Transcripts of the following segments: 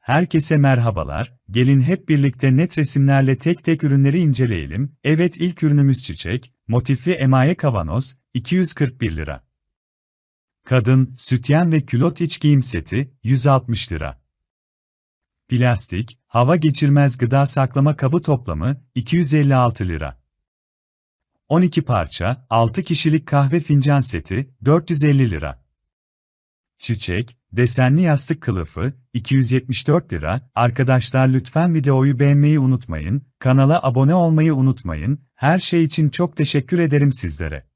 Herkese merhabalar, gelin hep birlikte net resimlerle tek tek ürünleri inceleyelim. Evet ilk ürünümüz çiçek, motifli emaye kavanoz, 241 lira. Kadın, sütyen ve külot iç giyim seti, 160 lira. Plastik, hava geçirmez gıda saklama kabı toplamı, 256 lira. 12 parça, 6 kişilik kahve fincan seti, 450 lira. Çiçek, desenli yastık kılıfı, 274 lira. Arkadaşlar lütfen videoyu beğenmeyi unutmayın, kanala abone olmayı unutmayın, her şey için çok teşekkür ederim sizlere.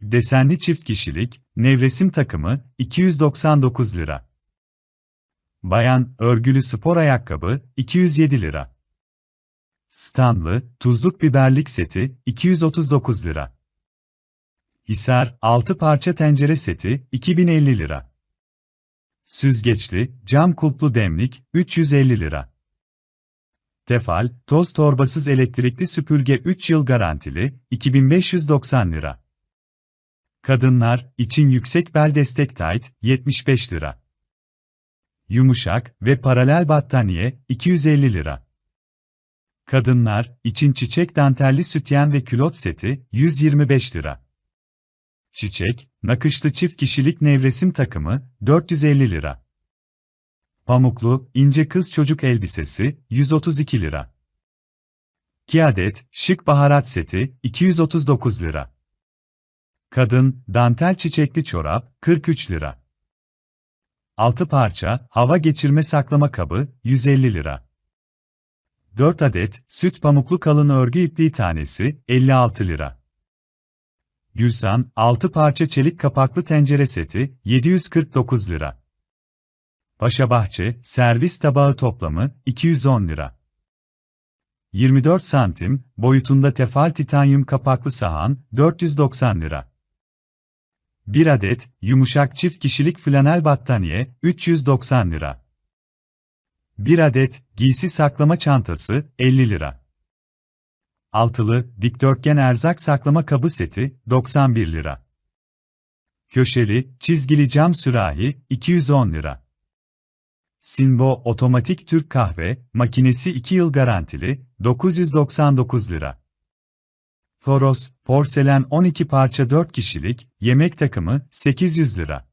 Desenli çift kişilik, nevresim takımı, 299 lira. Bayan, örgülü spor ayakkabı, 207 lira. Stanlı, tuzluk biberlik seti, 239 lira. Hisar, 6 parça tencere seti, 2050 lira. Süzgeçli, cam kulplu demlik, 350 lira. Tefal, toz torbasız elektrikli süpürge 3 yıl garantili, 2590 lira. Kadınlar, için yüksek bel destek tight, 75 lira. Yumuşak ve paralel battaniye, 250 lira. Kadınlar, için çiçek dantelli sütyen ve külot seti, 125 lira. Çiçek, nakışlı çift kişilik nevresim takımı, 450 lira. Pamuklu, ince kız çocuk elbisesi, 132 lira. 2 adet, şık baharat seti, 239 lira. Kadın, dantel çiçekli çorap, 43 lira. 6 parça, hava geçirme saklama kabı, 150 lira. 4 adet, süt pamuklu kalın örgü ipliği tanesi, 56 lira. Gülsan, 6 parça çelik kapaklı tencere seti, 749 lira. Paşabahçe, servis tabağı toplamı, 210 lira. 24 santim, boyutunda tefal titanyum kapaklı sahan, 490 lira. 1 adet, yumuşak çift kişilik flanel battaniye, 390 lira. 1 adet, giysi saklama çantası, 50 lira. Altılı, dikdörtgen erzak saklama kabı seti, 91 lira. Köşeli, çizgili cam sürahi, 210 lira. Sinbo otomatik Türk kahve, makinesi 2 yıl garantili, 999 lira. Toros, porselen 12 parça 4 kişilik, yemek takımı, 800 lira.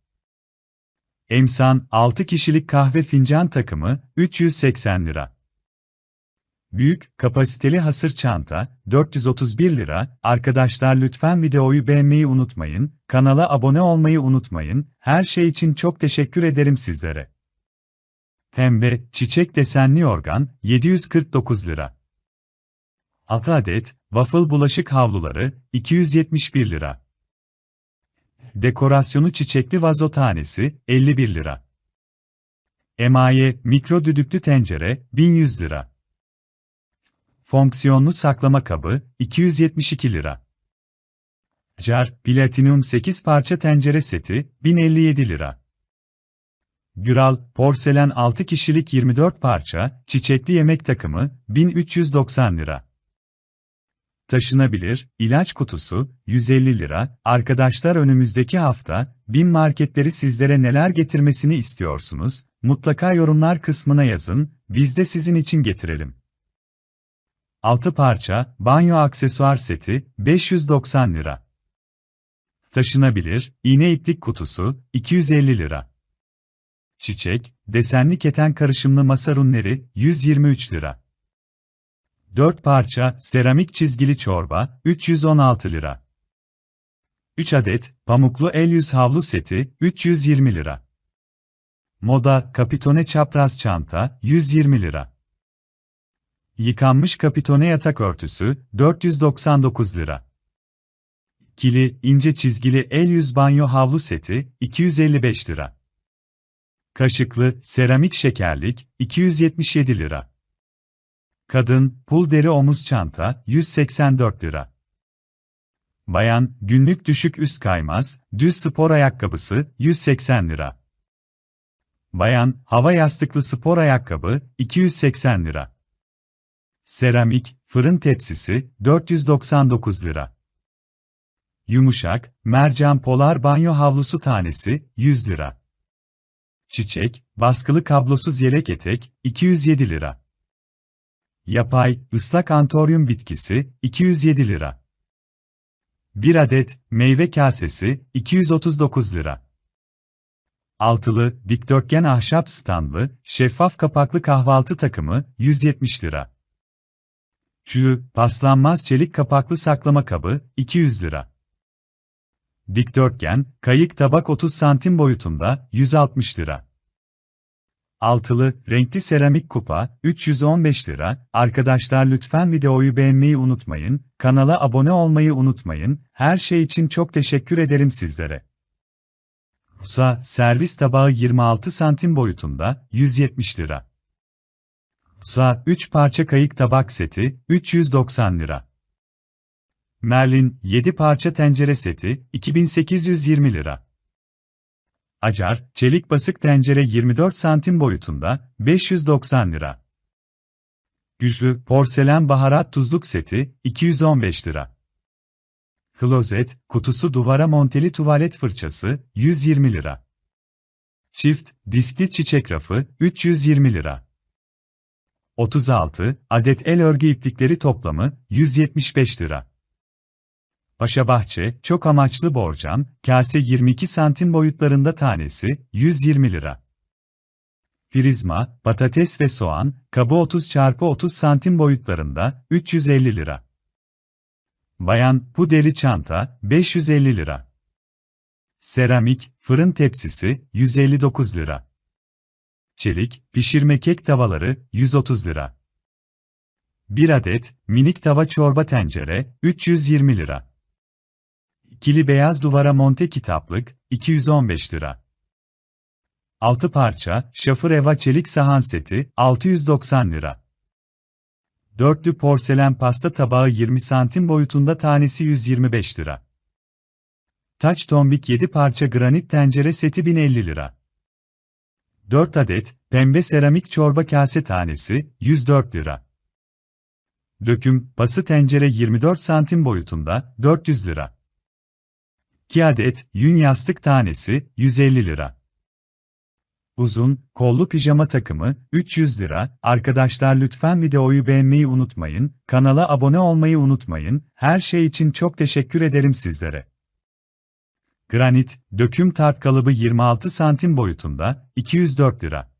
Emsan, 6 kişilik kahve fincan takımı, 380 lira. Büyük, kapasiteli hasır çanta, 431 lira. Arkadaşlar lütfen videoyu beğenmeyi unutmayın, kanala abone olmayı unutmayın, her şey için çok teşekkür ederim sizlere. Pembe, çiçek desenli organ, 749 lira. 6 adet, waffle bulaşık havluları, 271 lira. Dekorasyonu çiçekli vazo tanesi, 51 lira. Emaye, mikro düdüklü tencere, 1100 lira. Fonksiyonlu saklama kabı, 272 lira. Jar, Platinum 8 parça tencere seti, 1057 lira. Güral, porselen 6 kişilik 24 parça, çiçekli yemek takımı, 1390 lira. Taşınabilir, ilaç kutusu, 150 lira. Arkadaşlar önümüzdeki hafta, bin marketleri sizlere neler getirmesini istiyorsunuz? Mutlaka yorumlar kısmına yazın, biz de sizin için getirelim. 6 parça, banyo aksesuar seti, 590 lira. Taşınabilir, iğne iplik kutusu, 250 lira. Çiçek, desenli keten karışımlı masa runleri, 123 lira. 4 parça, seramik çizgili çorba, 316 lira. 3 adet, pamuklu el yüz havlu seti, 320 lira. Moda, kapitone çapraz çanta, 120 lira. Yıkanmış kapitone yatak örtüsü, 499 lira. Kili, ince çizgili el yüz banyo havlu seti, 255 lira. Kaşıklı, seramik şekerlik, 277 lira. Kadın, pul deri omuz çanta, 184 lira. Bayan, günlük düşük üst kaymaz, düz spor ayakkabısı, 180 lira. Bayan, hava yastıklı spor ayakkabı, 280 lira. Seramik, fırın tepsisi, 499 lira. Yumuşak, mercan polar banyo havlusu tanesi, 100 lira. Çiçek, baskılı kablosuz yelek etek, 207 lira. Yapay, ıslak antoryum bitkisi, 207 lira. 1 adet, meyve kasesi, 239 lira. Altılı, dikdörtgen ahşap standlı, şeffaf kapaklı kahvaltı takımı, 170 lira. Çığ, paslanmaz çelik kapaklı saklama kabı, 200 lira. Dikdörtgen, kayık tabak 30 santim boyutunda, 160 lira. Altılı, renkli seramik kupa, 315 lira. Arkadaşlar lütfen videoyu beğenmeyi unutmayın, kanala abone olmayı unutmayın, her şey için çok teşekkür ederim sizlere. Musa, servis tabağı 26 santim boyutunda, 170 lira. Musa, 3 parça kayık tabak seti, 390 lira. Merlin, 7 parça tencere seti, 2820 lira. Acar, çelik basık tencere 24 santim boyutunda, 590 lira. Güçlü, porselen baharat tuzluk seti, 215 lira. Klozet, kutusu duvara monteli tuvalet fırçası, 120 lira. Çift, diskli çiçek rafı, 320 lira. 36, adet el örgü iplikleri toplamı, 175 lira. Paşabahçe, çok amaçlı borcam, kase 22 santim boyutlarında tanesi, 120 lira. Prizma, patates ve soğan, kabı 30 x 30 santim boyutlarında, 350 lira. Bayan, bu deri çanta, 550 lira. Seramik, fırın tepsisi, 159 lira. Çelik, pişirme kek tavaları, 130 lira. 1 adet, minik tava çorba tencere, 320 lira. İkili beyaz duvara monte kitaplık, 215 lira. 6 parça, şafır eva çelik sahan seti, 690 lira. Dörtlü porselen pasta tabağı 20 santim boyutunda tanesi 125 lira. Taç tombik 7 parça granit tencere seti 1050 lira. 4 adet, pembe seramik çorba kase tanesi, 104 lira. Döküm, pası tencere 24 santim boyutunda, 400 lira. 2 adet, yün yastık tanesi, 150 lira. Uzun, kollu pijama takımı, 300 lira. Arkadaşlar lütfen videoyu beğenmeyi unutmayın, kanala abone olmayı unutmayın, her şey için çok teşekkür ederim sizlere. Granit, döküm tart kalıbı 26 santim boyutunda, 204 lira.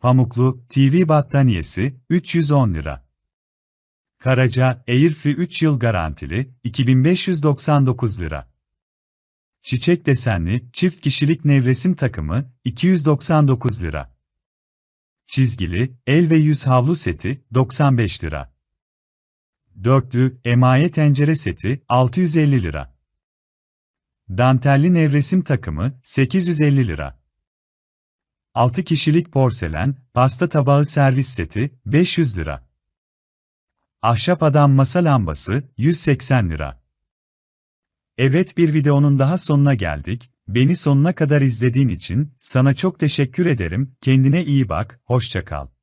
Pamuklu, TV battaniyesi, 310 lira. Karaca, Airfree 3 yıl garantili, 2599 lira. Çiçek desenli, çift kişilik nevresim takımı, 299 lira. Çizgili, el ve yüz havlu seti, 95 lira. Dörtlü, emaye tencere seti, 650 lira. Dantelli nevresim takımı, 850 lira. 6 kişilik porselen, pasta tabağı servis seti, 500 lira. Ahşap adam masa lambası, 180 lira. Evet bir videonun daha sonuna geldik. Beni sonuna kadar izlediğin için sana çok teşekkür ederim. Kendine iyi bak, hoşça kal.